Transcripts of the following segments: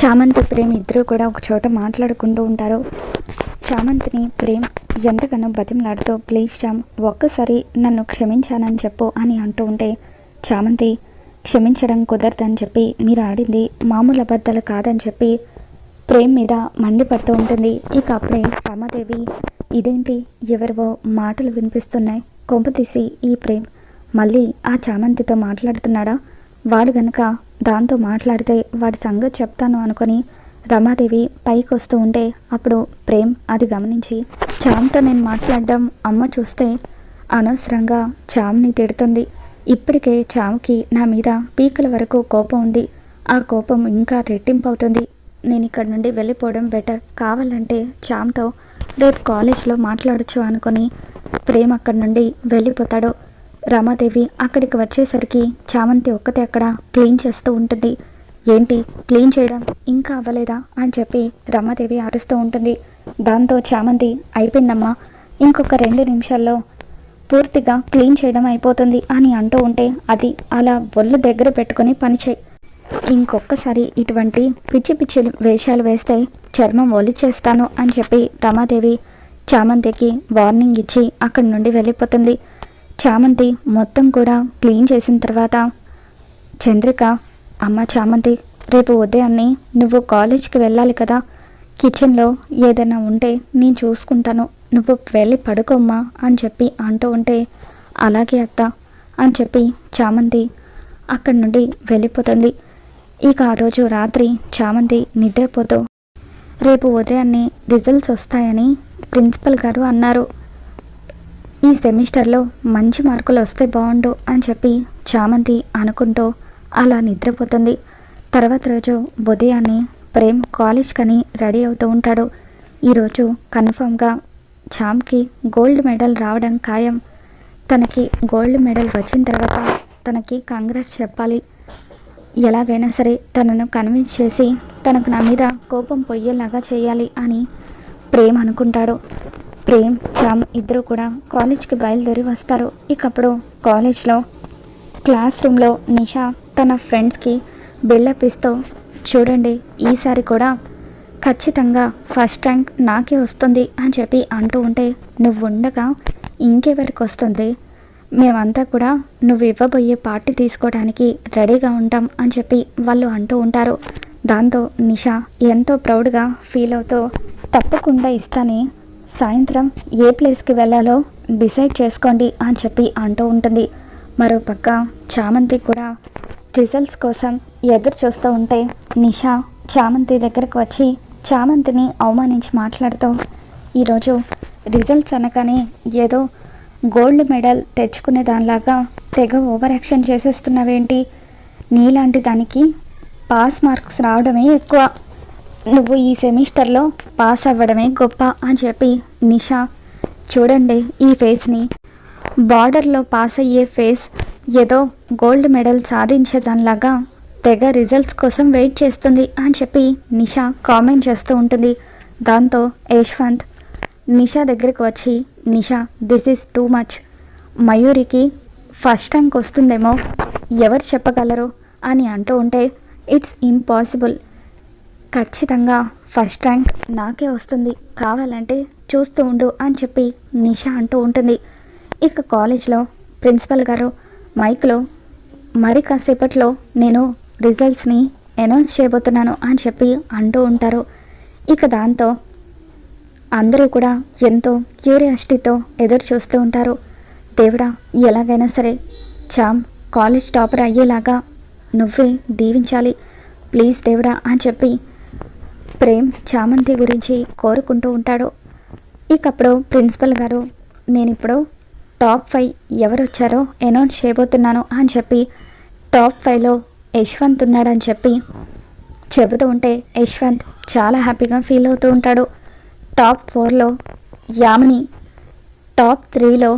చామంతి ప్రేమ్ ఇద్దరు కూడా ఒక చోట మాట్లాడుకుంటూ ఉంటారు. చామంతిని ప్రేమ్ ఎంతగానో బతిమలాడుతూ ప్లీజ్ చామ్ ఒక్కసారి నన్ను క్షమించానని చెప్పు అని అంటూ ఉంటే చామంతి క్షమించడం కుదరదని చెప్పి మీరు ఆడింది మామూలు అబద్ధాలు కాదని చెప్పి ప్రేమ్ మీద మండిపడుతూ ఉంటుంది. ఇక అప్పుడే రమాదేవి ఇదేంటి? ఎవరివో మాటలు వినిపిస్తున్నాయి. కొంపతీసి ఈ ప్రేమ్ మళ్ళీ ఆ చామంతితో మాట్లాడుతున్నాడా? వాడు గనక దాంతో మాట్లాడితే వాడి సంగతి చెప్తాను అనుకొని రమాదేవి పైకి వస్తూ ఉంటే అప్పుడు ప్రేమ్ అది గమనించి చామ్తో నేను మాట్లాడడం అమ్మ చూస్తే అనవసరంగా చామ్ని తిడుతుంది. ఇప్పటికే చామ్కి నా మీద పీకల వరకు కోపం ఉంది. ఆ కోపం ఇంకా రెట్టింపు అవుతుంది నేను ఇక్కడ నుండి వెళ్ళిపోవడం బెటర్ కావాలంటే చామ్తో రేపు కాలేజ్లో మాట్లాడచ్చు అనుకొని ప్రేమ్ అక్కడి నుండి వెళ్ళిపోతాడు. రమాదేవి అక్కడికి వచ్చేసరికి చామంతి ఒక్కతే అక్కడ క్లీన్ చేస్తూ ఉంటుంది. ఏంటి? క్లీన్ చేయడం ఇంకా అవ్వలేదా? అని చెప్పి రమాదేవి అరుస్తూ ఉంటుంది. దాంతో చామంతి అయిపోయిందమ్మా. ఇంకొక రెండు నిమిషాల్లో పూర్తిగా క్లీన్ చేయడం అయిపోతుంది అని అంటూ ఉంటే అది అలా ఒళ్ళు దగ్గర పెట్టుకొని పనిచేయి ఇంకొకసారి ఇటువంటి పిచ్చి పిచ్చి వేషాలు వేస్తే చర్మం ఒలిచేస్తాను అని చెప్పి రమాదేవి చామంతికి వార్నింగ్ ఇచ్చి అక్కడి నుండి వెళ్ళిపోతుంది. చామంతి మొత్తం కూడా క్లీన్ చేసిన తర్వాత చంద్రిక అమ్మ చామంతి రేపు ఉదయాన్నే నువ్వు కాలేజ్కి వెళ్ళాలి కదా. కిచెన్లో ఏదైనా ఉంటే నేను చూసుకుంటాను. నువ్వు వెళ్ళి పడుకోమ్మా అని చెప్పి అంటూ ఉంటే అలాగే అత్త అని చెప్పి చామంతి అక్కడి నుండి వెళ్ళిపోతుంది. ఇక ఆ రోజు రాత్రి చామంతి నిద్రపోతూ రేపు ఉదయాన్నే రిజల్ట్స్ వస్తాయని ప్రిన్సిపల్ గారు అన్నారు. ఈ సెమిస్టర్లో మంచి మార్కులు వస్తే బాగుండు అని చెప్పి చామంతి అనుకుంటూ అలా నిద్రపోతుంది. తర్వాత రోజు ఉదయాన్నే ప్రేమ్ కాలేజ్ కని రెడీ అవుతూ ఉంటాడు. ఈరోజు కన్ఫామ్గా చామ్కి గోల్డ్ మెడల్ రావడం ఖాయం. తనకి గోల్డ్ మెడల్ వచ్చిన తర్వాత తనకి కంగ్రాట్స్ చెప్పాలి. ఎలాగైనా సరే తనను కన్విన్స్ చేసి తనకు నా మీద కోపం పొయ్యేలాగా చేయాలి అని ప్రేమ్ అనుకుంటాడు. ప్రేమ్ చామ్ ఇద్దరు కూడా కాలేజ్కి బయలుదేరి వస్తారు. ఇకప్పుడు కాలేజ్లో క్లాస్ రూమ్లో నిషా తన ఫ్రెండ్స్కి బిల్డప్ ఇస్తూ చూడండి ఈసారి కూడా ఖచ్చితంగా ఫస్ట్ ర్యాంక్ నాకే వస్తుంది అని చెప్పి అంటూ ఉంటే నువ్వు ఉండగా ఇంకెవరికి వస్తుంది? మేమంతా కూడా నువ్వు ఇవ్వబోయే పార్టీ తీసుకోవడానికి రెడీగా ఉంటాం అని చెప్పి వాళ్ళు అంటూ ఉంటారు. దాంతో నిషా ఎంతో ప్రౌడ్గా ఫీల్ అవుతూ తప్పకుండా ఇస్తానే సాయంత్రం ఏ ప్లేస్కి వెళ్ళాలో డిసైడ్ చేసుకోండి అని చెప్పి అంటూ ఉంటుంది. మరోపక్క చామంతి కూడా రిజల్ట్స్ కోసం ఎదురు చూస్తూ ఉంటే నిషా చామంతి దగ్గరకు వచ్చి చామంతిని అవమానించి మాట్లాడుతూ ఈరోజు రిజల్ట్స్ అనగానే ఏదో గోల్డ్ మెడల్ తెచ్చుకునే దానిలాగా తెగ ఓవర్ యాక్షన్ చేసేస్తున్నావేంటి? నీలాంటి దానికి పాస్ మార్క్స్ రావడమే ఎక్కువ. నువ్వు ఈ సెమిస్టర్లో పాస్ అవ్వడమే గొప్ప అని చెప్పి నిషా చూడండి ఈ ఫేస్ని. బార్డర్లో పాస్ అయ్యే ఫేస్ ఏదో గోల్డ్ మెడల్ సాధించేదానిలాగా తెగ రిజల్ట్స్ కోసం వెయిట్ చేస్తుంది అని చెప్పి నిషా కామెంట్ చేస్తూ ఉంటుంది. దాంతో యశ్వంత్ నిషా దగ్గరికి వచ్చి Nisha this is too much మయూరికి first rank వస్తుందేమో ఎవరు చెప్పగలరు? అని అంటూ ఉంటే ఇట్స్ ఇంపాసిబుల్ ఖచ్చితంగా ఫస్ట్ ర్యాంక్ నాకే వస్తుంది. కావాలంటే చూస్తూ ఉండు అని చెప్పి నిషా అంటూ ఉంటుంది. ఇక కాలేజ్లో ప్రిన్సిపల్ గారు మైక్లో మరి కాసేపట్లో నేను రిజల్ట్స్ని అనౌన్స్ చేయబోతున్నాను అని చెప్పి అంటూ ఉంటారు. ఇక దాంతో అందరూ కూడా ఎంతో క్యూరియాసిటీతో ఎదురు చూస్తూ ఉంటారు. దేవుడా ఎలాగైనా సరే చామ్ కాలేజ్ టాపర్ అయ్యేలాగా నువ్వే దీవించాలి. ప్లీజ్ దేవుడా అని చెప్పి ప్రేమ్ చామంతి గురించి కోరుకుంటూ ఉంటాడు. ఇకప్పుడు ప్రిన్సిపల్ గారు నేను ఇప్పుడు టాప్ ఫైవ్ ఎవరు వచ్చారో అనౌన్స్ చేయబోతున్నాను అని చెప్పి టాప్ ఫైవ్లో యశ్వంత్ ఉన్నాడని చెప్పి చెబుతూ ఉంటే యశ్వంత్ చాలా హ్యాపీగా ఫీల్ అవుతూ ఉంటాడు. టాప్ ఫోర్లో యామిని టాప్ త్రీలో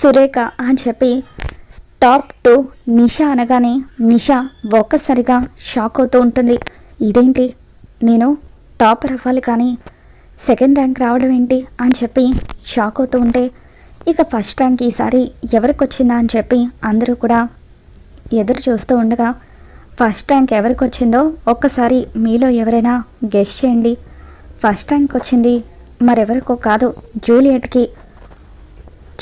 సురేఖ అని చెప్పి టాప్ టూ నిషా అనగానే నిషా ఒక్కసారిగా షాక్ అవుతూ ఉంటుంది. ఇదేంటి? నేను టాపర్ అవ్వాలి కానీ సెకండ్ ర్యాంక్ రావడం ఏంటి అని చెప్పి షాక్ అవుతూ ఉంటే ఇక ఫస్ట్ ర్యాంక్ ఈసారి ఎవరికి వచ్చిందా అని చెప్పి అందరూ కూడా ఎదురు చూస్తూ ఉండగా ఫస్ట్ ర్యాంక్ ఎవరికి వచ్చిందో ఒక్కసారి మీలో ఎవరైనా గెస్ట్ చేయండి. ఫస్ట్ ర్యాంక్ వచ్చింది మరెవరికో కాదు జూలియట్కి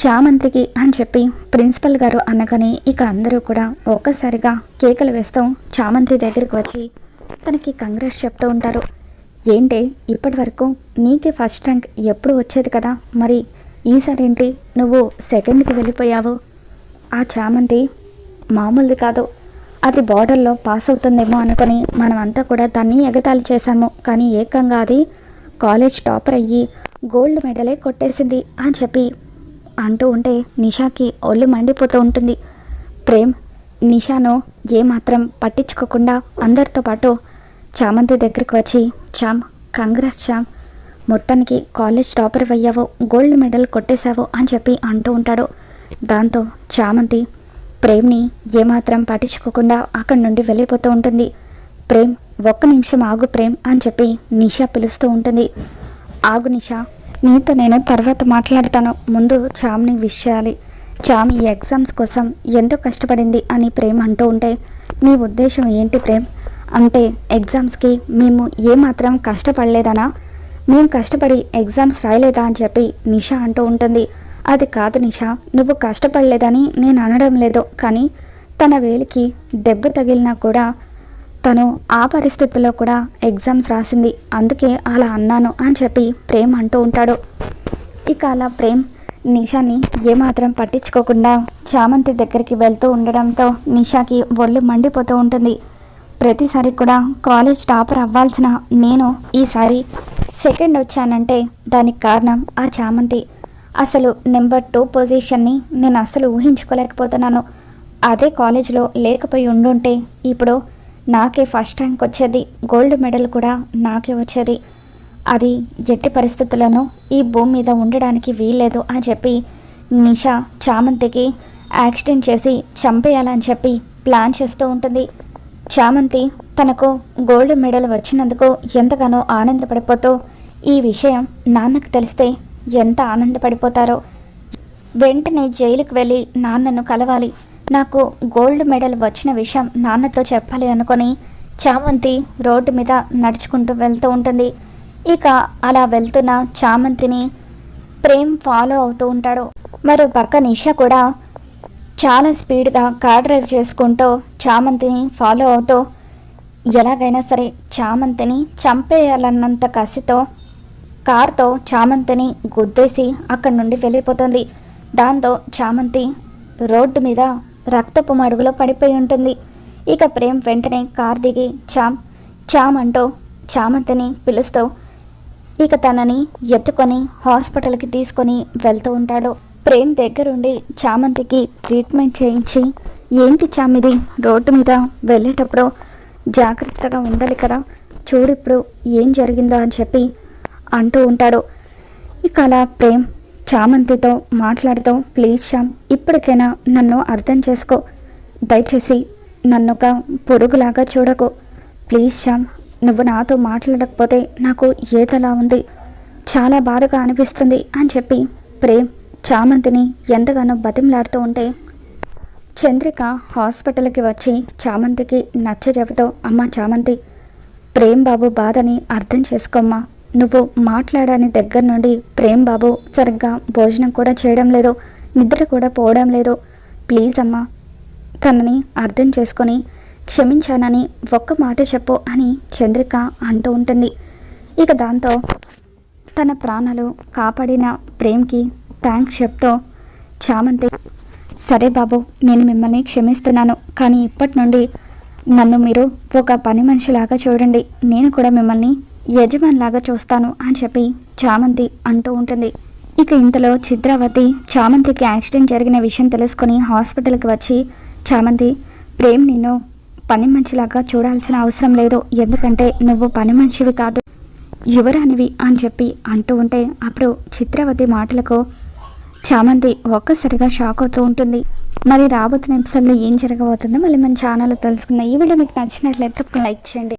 చామంతికి అని చెప్పి ప్రిన్సిపల్ గారు అనగానే ఇక అందరూ కూడా ఒక్కసారిగా కేకలు వేస్తూ చామంతి దగ్గరికి వచ్చి తనకి కంగ్రెస్ చెప్తూ ఉంటారు. ఏంటి ఇప్పటి వరకు నీకే ఫస్ట్ ర్యాంక్ ఎప్పుడు వచ్చేది కదా? మరి ఈసారి ఏంటి నువ్వు సెకండ్కి వెళ్ళిపోయావు? ఆ చామంతి మామూలుది కాదు. అది బార్డర్లో పాస్ అవుతుందేమో అనుకుని మనమంతా కూడా దాన్ని ఎగతాళి చేశాము. కానీ ఏకంగా అది కాలేజ్ టాపర్ అయ్యి గోల్డ్ మెడలే కొట్టేసింది అని చెప్పి అంటూ ఉంటే నిషాకి ఒళ్ళు మండిపోతూ ఉంటుంది. ప్రేమ్ నిషాను ఏమాత్రం పట్టించుకోకుండా అందరితో పాటు చామంతి దగ్గరికి వచ్చి చామ్ కంగ్రాట్స్ చామ్ మొత్తానికి కాలేజ్ టాపర్ అయ్యావు గోల్డ్ మెడల్ కొట్టేశావు అని చెప్పి అంటూ ఉంటాడు. దాంతో చామంతి ప్రేమ్ని ఏమాత్రం పట్టించుకోకుండా అక్కడి నుండి వెళ్ళిపోతూ ఉంటుంది. ప్రేమ్ ఒక్క నిమిషం ఆగు ప్రేమ్ అని చెప్పి నిషా పిలుస్తూ ఉంటుంది. ఆగు నిషా నీతో నేను తర్వాత మాట్లాడతాను. ముందు చామ్ని విష్ చేయాలి. చామ్ ఈ ఎగ్జామ్స్ కోసం ఎంతో కష్టపడింది అని ప్రేమ్ అంటూ ఉంటే నీ ఉద్దేశం ఏంటి ప్రేమ్? అంటే ఎగ్జామ్స్కి మేము ఏమాత్రం కష్టపడలేదనా? మేము కష్టపడి ఎగ్జామ్స్ రాయలేదా అని చెప్పి నిషా అంటూ ఉంటుంది. అది కాదు నిషా నువ్వు కష్టపడలేదని నేను అనడం లేదు. కానీ తన వేలికి దెబ్బ తగిలినా కూడా తను ఆ పరిస్థితుల్లో కూడా ఎగ్జామ్స్ రాసింది. అందుకే అలా అన్నాను అని చెప్పి ప్రేమ్ అంటూ ఉంటాడు. ఇక అలా ప్రేమ్ నిషాని ఏమాత్రం పట్టించుకోకుండా చామంతి దగ్గరికి వెళ్తూ ఉండడంతో నిషాకి ఒళ్ళు మండిపోతూ ఉంటుంది. ప్రతిసారి కూడా కాలేజ్ టాపర్ అవ్వాల్సిన నేను ఈసారి సెకండ్ వచ్చానంటే దానికి కారణం ఆ చామంతి. అసలు నెంబర్ టూ పొజిషన్ని నేను అసలు ఊహించుకోలేకపోతున్నాను. అదే కాలేజ్లో లేకపోయి ఉండుంటే ఇప్పుడు నాకే ఫస్ట్ ర్యాంక్ వచ్చేది గోల్డ్ మెడల్ కూడా నాకే వచ్చేది. అది ఎట్టి పరిస్థితుల్లోనూ ఈ భూమి మీద ఉండడానికి వీల్లేదు అని చెప్పి నిషా చామంతికి యాక్సిడెంట్ చేసి చంపేయాలని చెప్పి ప్లాన్ చేస్తూ ఉంటుంది. చామంతి తనకు గోల్డ్ మెడల్ వచ్చినందుకు ఎంతగానో ఆనందపడిపోతూ ఈ విషయం నాన్నకు తెలిస్తే ఎంత ఆనందపడిపోతారో. వెంటనే జైలుకు వెళ్ళి నాన్నను కలవాలి. నాకు గోల్డ్ మెడల్ వచ్చిన విషయం నాన్నతో చెప్పాలి అనుకొని చామంతి రోడ్డు మీద నడుచుకుంటూ వెళ్తూ ఉంటుంది. ఇక అలా వెళ్తున్న చామంతిని ప్రేమ్ ఫాలో అవుతూ ఉంటాడు. మరో పక్క నిషా కూడా చాలా స్పీడ్గా కార్ డ్రైవ్ చేసుకుంటూ చామంతిని ఫాలో అవుతూ ఎలాగైనా సరే చామంతిని చంపేయాలన్నంత కసితో కార్తో చామంతిని గుద్దేసి అక్కడి నుండి వెళ్ళిపోతుంది. దాంతో చామంతి రోడ్డు మీద రక్తపు మడుగులో పడిపోయి ఉంటుంది. ఇక ప్రేమ్ వెంటనే కార్ దిగి చామ్ చామ్ అంటూ చామంతిని పిలుస్తూ ఇక తనని ఎత్తుకొని హాస్పిటల్కి తీసుకొని వెళ్తూ ఉంటాడు. ప్రేమ్ దగ్గరుండి చామంతికి ట్రీట్మెంట్ చేయించి ఏంటి చామిది? రోడ్డు మీద వెళ్ళేటప్పుడు జాగ్రత్తగా ఉండాలి కదా. చూడు ఇప్పుడు ఏం జరిగిందో అని చెప్పి అంటూ ఉంటాడు. ఇక అలా ప్రేమ్ చామంతితో మాట్లాడుతూ ప్లీజ్ శ్యామ్ ఇప్పటికైనా నన్ను అర్థం చేసుకో. దయచేసి నన్ను ఒక పొరుగులాగా చూడకు. ప్లీజ్ శ్యామ్ నువ్వు నాతో మాట్లాడకపోతే నాకు ఏదలా ఉంది. చాలా బాధగా అనిపిస్తుంది అని చెప్పి ప్రేమ్ చామంతిని ఎంతగానో బతిమలాడుతూ ఉంటే చంద్రిక హాస్పిటల్కి వచ్చి చామంతికి నచ్చ చెబుతూ అమ్మ చామంతి ప్రేమ్ బాబు బాధని అర్థం చేసుకోమ్మా. నువ్వు మాట్లాడని దగ్గర నుండి ప్రేమ్ బాబు సరిగ్గా భోజనం కూడా చేయడం లేదు నిద్ర కూడా పోవడం లేదు. ప్లీజ్ అమ్మా తనని అర్థం చేసుకొని క్షమించానని ఒక్క మాట చెప్పు అని చంద్రిక అంటూ ఉంటుంది. ఇక దాంతో తన ప్రాణాలు కాపాడిన ప్రేమ్కి థ్యాంక్స్ చెప్తూ చామంతి. సరే బాబు నేను మిమ్మల్ని క్షమిస్తున్నాను కానీ ఇప్పటి నుండి నన్ను మీరు ఒక పని మనిషిలాగా చూడండి. నేను కూడా మిమ్మల్ని యజమానిలాగా చూస్తాను అని చెప్పి చామంతి అంటూ ఉంటుంది. ఇక ఇంతలో చిత్రావతి చామంతికి యాక్సిడెంట్ జరిగిన విషయం తెలుసుకొని హాస్పిటల్కి వచ్చి చామంతి ప్రేమ్ నిన్ను పని మనిషిలాగా చూడాల్సిన అవసరం లేదు. ఎందుకంటే నువ్వు పని మనిషివి కాదు యువరానివి అని చెప్పి అంటూ ఉంటే అప్పుడు చిత్రవతి మాటలకు చామంతి ఒక్కసారిగా షాక్ అవుతూ ఉంటుంది. మరి రాబోతున్న ఎపిసోడ్లో ఏం జరగబోతుందో మళ్ళీ మన ఛానల్లో తెలుసుకుందాం. ఈ వీడియో మీకు నచ్చినట్లయితే లైక్ చేయండి.